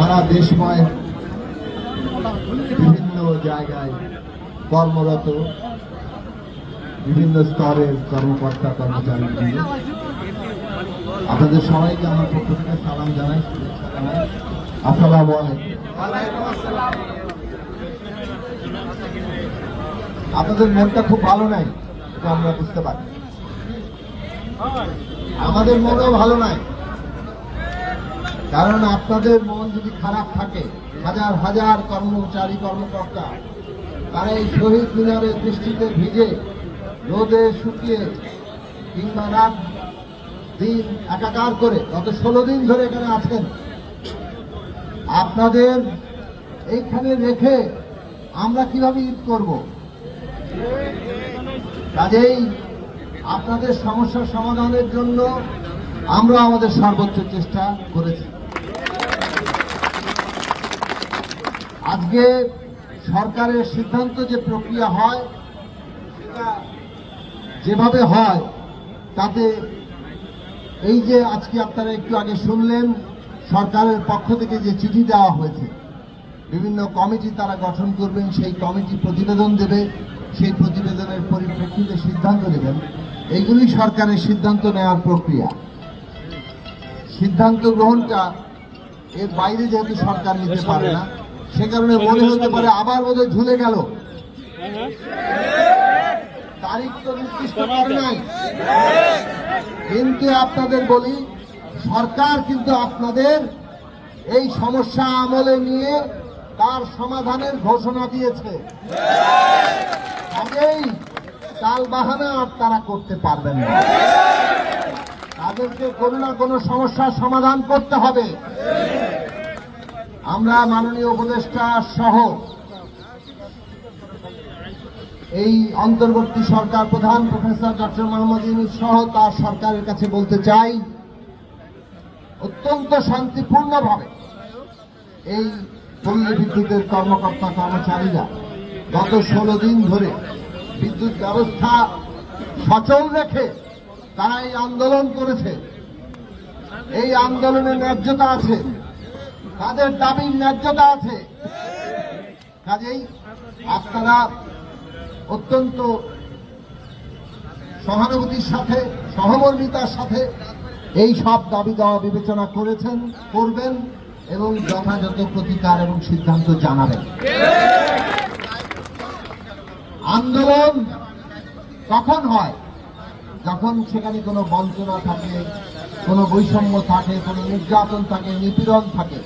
সারা দেশময় বিভিন্ন জায়গায় কর্মরত বিভিন্ন স্তরের কর্মকর্তা, কর্মচারী। আপনাদের সবাইকে আমার পক্ষ থেকে সালাম জানাই জানাই। আপনাদের মনটা খুব ভালো নাই আমরা বুঝতে পারি। আমাদের মনও ভালো নাই। কারণ আপনাদের মন যদি খারাপ থাকে, হাজার হাজার কর্মচারী, কর্মকর্তা, তারা এই শহীদ মিনারের দৃষ্টিতে ভিজে রোদে শুকিয়ে কিংবা রাত দিন একাকার করে গত ষোলো দিন ধরে এখানে আছেন, আপনাদের এইখানে রেখে আমরা কীভাবে ঈদ করব? কাজেই আপনাদের সমস্যার সমাধানের জন্য আমরা আমাদের সর্বোচ্চ চেষ্টা করেছি। আজকে সরকারের সিদ্ধান্ত যে প্রক্রিয়া হয়, সেটা যেভাবে হয়, তাতে এই যে আজকে আপনারা একটু আগে শুনলেন, সরকারের পক্ষ থেকে যে চিঠি দেওয়া হয়েছে, বিভিন্ন কমিটি তারা গঠন করবেন, সেই কমিটি প্রতিবেদন দেবে, সেই প্রতিবেদনের পরিপ্রেক্ষিতে সিদ্ধান্ত নেবেন। এইগুলি সরকারের সিদ্ধান্ত নেওয়ার প্রক্রিয়া। সিদ্ধান্ত গ্রহণটা এর বাইরে যেহেতু সরকার নিতে পারে না সে কারণে মনে হতে পারে আবার বোধহয় ঝুলে গেল। তারিখ তো নির্দিষ্ট করে নাই। কিন্তু আপনাদের বলি সরকার কিন্তু আপনাদের এই সমস্যা আমলে নিয়ে তার সমাধানের ঘোষণা দিয়েছে। আগেই তাল বাহানা আর তারা করতে পারবেন না। তাদেরকে কোনো না কোনো সমস্যার সমাধান করতে হবে। আমরা মাননীয় উপদেষ্টা সহ এই অন্তর্বর্তী সরকার প্রধান প্রফেসর ডক্টর মোহাম্মদ ইউনুস সহ তার সরকারের কাছে বলতে চাই, অত্যন্ত শান্তিপূর্ণভাবে এই পল্লী বিদ্যুতের কর্মকর্তা কর্মচারীরা গত ষোলো দিন ধরে বিদ্যুৎ ব্যবস্থা সচল রেখে তারা এই আন্দোলন করেছে। এই আন্দোলনের ন্যায্যতা আছে। তাদের দাবির ন্যায্যতা আছে? কাজেই আপনারা অত্যন্ত সহানুভূতির সাথে, সহমর্মিতার সাথে এই সব দাবি দেওয়া বিবেচনা করেছেন, করবেন এবং যথাযথ প্রতিকার এবং সিদ্ধান্ত জানাবেন। আন্দোলন কখন হয়? যখন সেখানে কোনো বঞ্চনা থাকে, কোনো বৈষম্য থাকে, কোনো নির্যাতন থাকে, নিপীড়ন থাকে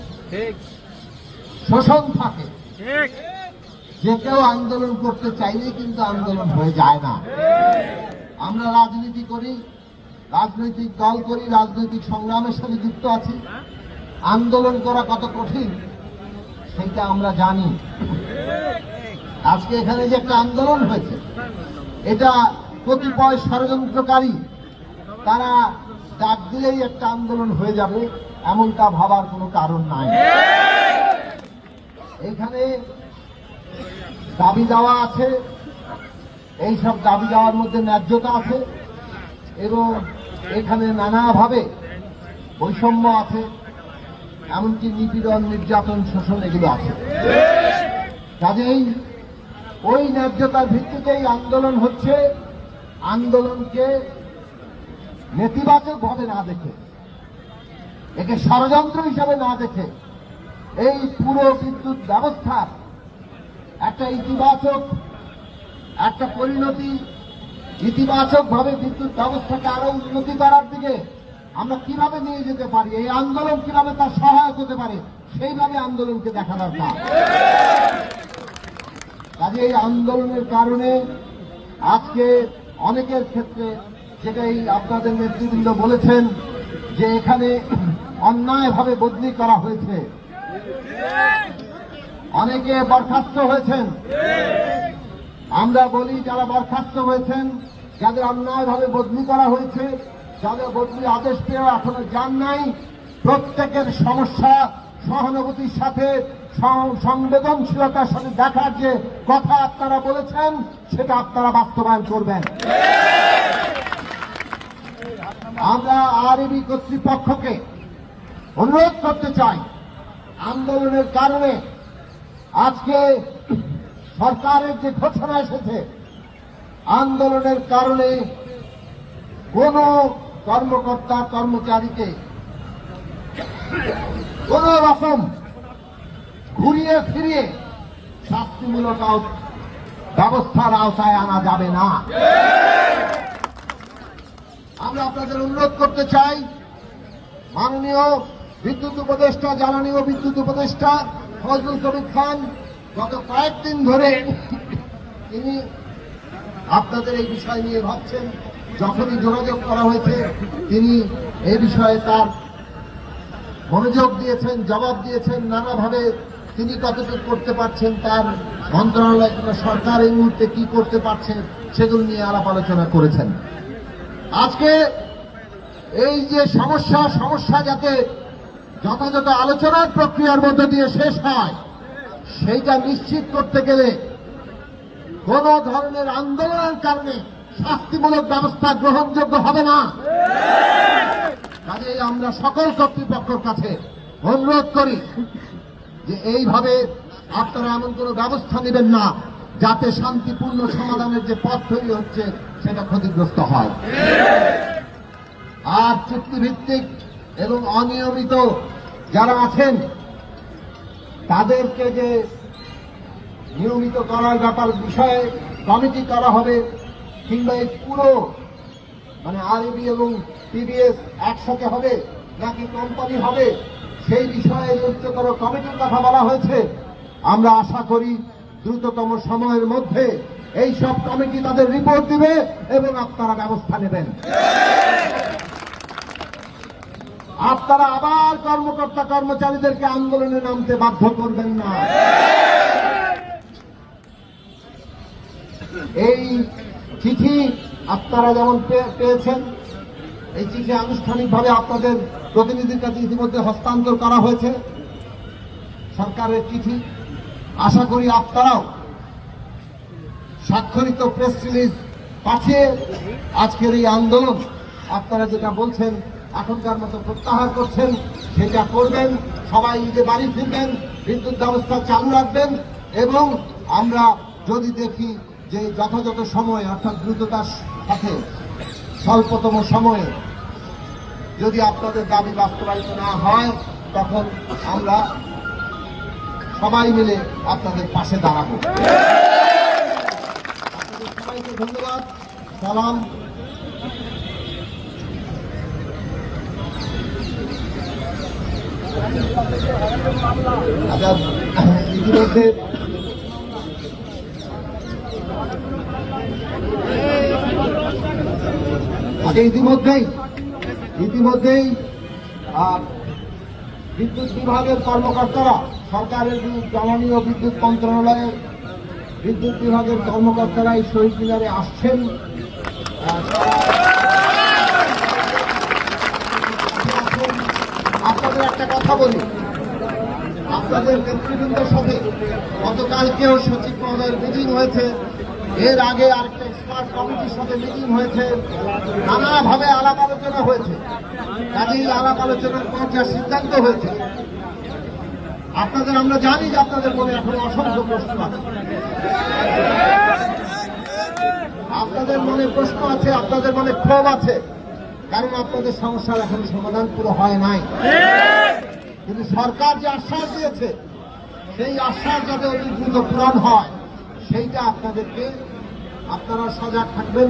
শোষণ থাকে। যে কেউ আন্দোলন করতে চাইলেই কিন্তু আন্দোলন হয়ে যায় না। আমরা রাজনীতি করি রাজনৈতিক দল করি রাজনৈতিক সংগ্রামের সাথে যুক্ত আছি। আন্দোলন করা কত কঠিন সেটা আমরা জানি। আজকে এখানে যে একটা আন্দোলন হয়েছে এটা কতিপয় ষড়যন্ত্রকারী তারা ডাক দিলেই একটা আন্দোলন হয়ে যাবে। এমনটা ভাবার কোনো কারণ নাই। এখানে দাবি দেওয়া আছে এই সব দাবি দেওয়ার মধ্যে ন্যায্যতা আছে এবং এখানে নানাভাবে বৈষম্য আছে, এমনকি নিপীড়ন, নির্যাতন, শোষণ এগুলো আছে। কাজেই ওই ন্যায্যতার ভিত্তিতেই আন্দোলন হচ্ছে। আন্দোলনকে নেতিবাচকভাবে না দেখে একে ষড়যন্ত্র হিসাবে না দেখে এই পুরো বিদ্যুৎ ব্যবস্থার একটা ইতিবাচক, একটা পরিণতি ইতিবাচক ভাবে বিদ্যুৎ ব্যবস্থাকে আরও উন্নতি করার দিকে আমরা কীভাবে নিয়ে যেতে পারি, এই আন্দোলন কীভাবে তার সহায়ক হতে পারে, সেইভাবে আন্দোলনকে দেখা দরকার। কাজে এই আন্দোলনের কারণে আজকে অনেকের ক্ষেত্রে যেটাই আপনাদের নেতৃবৃন্দ বলেছেন যে এখানে অন্যায়ভাবে বদলি করা হয়েছে। অনেকে বরখাস্ত হয়েছেন। আমরা বলি যারা বরখাস্ত হয়েছেন, যাদের অন্যায়ভাবে বদলি করা হয়েছে, যাদের বদলি আদেশ পেয়ে এখনও যান নাই, প্রত্যেকের সমস্যা, সহানুভূতির সাথে সংবেদনশীলতার সাথে দেখার যে কথা আপনারা বলেছেন, সেটা আপনারা বাস্তবায়ন করবেন। আমরা আরবি কর্তৃপক্ষকে অনুরোধ করতে চাই আন্দোলনের কারণে আজকে সরকারের যে ঘোষণা এসেছে, আন্দোলনের কারণে কোন কর্মকর্তা কর্মচারীকে কোন রকম ঘুরিয়ে ফিরিয়ে শাস্তিমূলক ব্যবস্থার আওতায় আনা যাবে না। আমরা আপনাদের অনুরোধ করতে চাই, মাননীয় বিদ্যুৎ উপদেষ্টা, জ্বালানি ও বিদ্যুৎ উপদেষ্টা ফজলুল কবির খান, গত কয়েকদিন ধরে তিনি আপনাদের এই বিষয় নিয়ে ভাবছেন। যখনই যোগাযোগ করা হয়েছে, তিনি এই বিষয়ে তার মনোযোগ দিয়েছেন, জবাব দিয়েছেন। নানাভাবে তিনি কতটুকু করতে পারছেন, তার মন্ত্রণালয় কিংবা সরকার এই মুহূর্তে কি করতে পারছে, সেগুলো নিয়ে আলাপ আলোচনা করেছেন। আজকে এই যে সমস্যা সমস্যা যাতে যথাযথ আলোচনার প্রক্রিয়ার মধ্য দিয়ে শেষ হয়। সেইটা নিশ্চিত করতে গেলে কোন ধরনের আন্দোলনের কারণে শাস্তিমূলক ব্যবস্থা গ্রহণযোগ্য হবে না। কাজেই আমরা সকল কর্তৃপক্ষের কাছে অনুরোধ করি যে এইভাবে আপনারা এমন কোনো ব্যবস্থা নেবেন না, যাতে শান্তিপূর্ণ সমাধানের যে পথ তৈরি হচ্ছে, সেটা ক্ষতিগ্রস্ত হয়। আর চুক্তিভিত্তিক এবং অনিয়মিত যারা আছেন, তাদেরকে যে নিয়মিত করার ব্যাপার বিষয়ে কমিটি করা হবে, কিংবা এই পুরো মানে আরবি এবং টিভিএস একসাথে হবে, নাকি কোম্পানি হবে, সেই বিষয়ে উচ্চতর কমিটির কথা বলা হয়েছে। আমরা আশা করি দ্রুততম সময়ের মধ্যে এই সব কমিটি তাদের রিপোর্ট দিবে এবং আপনারা ব্যবস্থা নেবেন। আপনারা আবার কর্মকর্তা কর্মচারীদেরকে আন্দোলনে নামতে বাধ্য করবেন না। এই চিঠি আপনারা যেমন পেয়েছেন, এই চিঠি আনুষ্ঠানিকভাবে আপনাদের প্রতিনিধির কাছে ইতিমধ্যে হস্তান্তর করা হয়েছে। সরকারের চিঠি। আশা করি আপনারাও স্বাক্ষরিত প্রেস রিলিজ পাঠিয়ে আজকের এই আন্দোলন, আপনারা যেটা বলছেন এখনকার মতো প্রত্যাহার করছেন, সেটা করবেন, সবাই ঈদে বাড়ি ফিরবেন, বিদ্যুৎ ব্যবস্থা চালু রাখবেন এবং আমরা যদি দেখি যে যথাযথ সময়, অর্থাৎ দ্রুততার সাথে, স্বল্পতম সময়ে যদি আপনাদের দাবি বাস্তবায়িত না হয়, তখন আমরা সবাই মিলে আপনাদের পাশে দাঁড়াবো। আপনাদের সবাইকে ধন্যবাদ। সালাম। আচ্ছা ইতিমধ্যে আচ্ছা ইতিমধ্যেই ইতিমধ্যেই বিদ্যুৎ বিভাগের কর্মকর্তারা সরকারের জ্বালানি ও বিদ্যুৎ মন্ত্রণালয়ের বিদ্যুৎ বিভাগের কর্মকর্তারা এই শহীদ মিনারে আসছেন আহ, আপনাদের একটা কথা বলি। আপনাদের নেতৃবৃন্দের সাথে গতকালকেও সচিব মহোদয়ের মিটিং হয়েছে। এর আগে আরেকটা স্মার্ট কমিটির সাথে মিটিং হয়েছে। নানাভাবে আলাপ আলোচনা হয়েছে। কাজেই আলাপ আলোচনার পর যা সিদ্ধান্ত হয়েছে, আপনাদের আমরা জানি যে আপনাদের মনে এখন অসংখ্য প্রশ্ন আছে। আপনাদের মনে প্রশ্ন আছে, আপনাদের মনে ক্ষোভ আছে। কারণ আপনাদের সমস্যার এখন সমাধান পুরো হয় নাই। কিন্তু সরকার যে আশ্বাস দিয়েছে, সেই আশ্বাস যাতে অতি দ্রুত পূরণ হয়, সেইটা আপনাদেরকে, আপনারা সজাগ থাকবেন।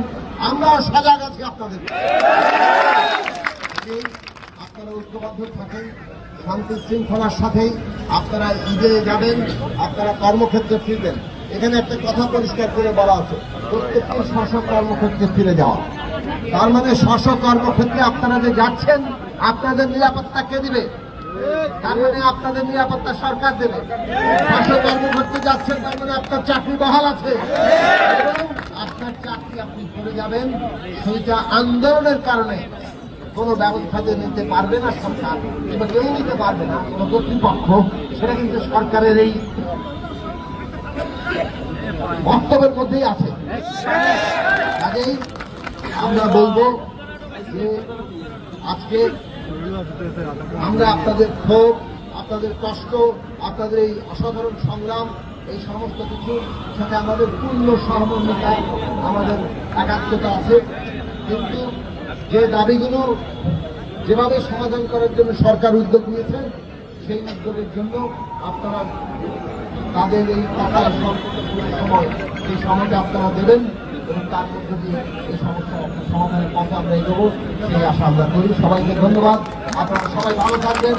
আমরাও সজাগ আছি আপনাদের আপনারা ঐক্যবদ্ধ থাকেন, শান্তি শৃঙ্খলার সাথেই আপনারা ঈদে যাবেন, আপনারা কর্মক্ষেত্রে ফিরবেন। এখানে একটা কথা পরিষ্কার করে বলা আছে, প্রত্যেকটি শাসক কর্মক্ষেত্রে ফিরে যাওয়া। তার মানে শাসক কর্মক্ষেত্রে আপনারা যে যাচ্ছেন, আপনাদের নিরাপত্তা কে দিবে? তার মানে আপনাদের নিরাপত্তা সরকার দেবে। শাসক কর্মক্ষেত্রে যাচ্ছেন, তার মানে আপনার চাকরি বহাল আছে। আপনার চাকরি আপনি করে যাবেন, সেইটা আন্দোলনের কারণে। কোনো ব্যবস্থা যে নিতে পারবে না সরকার, কিংবা কেউ নিতে পারবে না, কোনো কর্তৃপক্ষ, সেটা কিন্তু সরকারের এই বক্তব্যের মধ্যেই আছে। কাজেই আমরা বলব যে আজকে আমরা আপনাদের ক্ষোভ, আপনাদের কষ্ট, আপনাদের এই অসাধারণ সংগ্রাম, এই সমস্ত কিছুর সাথে আমাদের পূর্ণ সহমর্মিতা, আমাদের একাত্মতা আছে। কিন্তু যে দাবিগুলো যেভাবে সমাধান করার জন্য সরকার উদ্যোগ নিয়েছে, সেই উদ্যোগের জন্য আপনারা তাদের এই সংকটের সময় সেই সময়টা আপনারা দেবেন। আমরা করি। সবাইকে ধন্যবাদ। আপনারা সবাই ভালো থাকবেন।